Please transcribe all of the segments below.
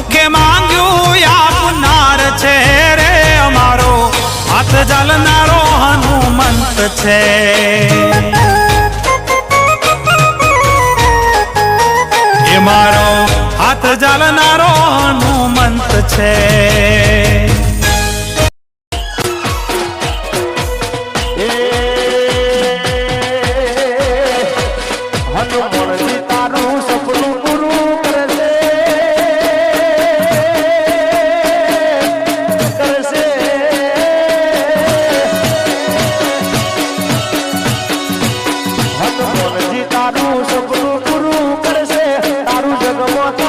મુખે માંગ્યું આપનાર છે રે અમારો. હાથ જલનારો હનુમંત છે. એ મારો હાથ જલનારો હનુમંત છે. હનુમંત તારું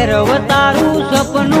ભૈરવ તારું સપનું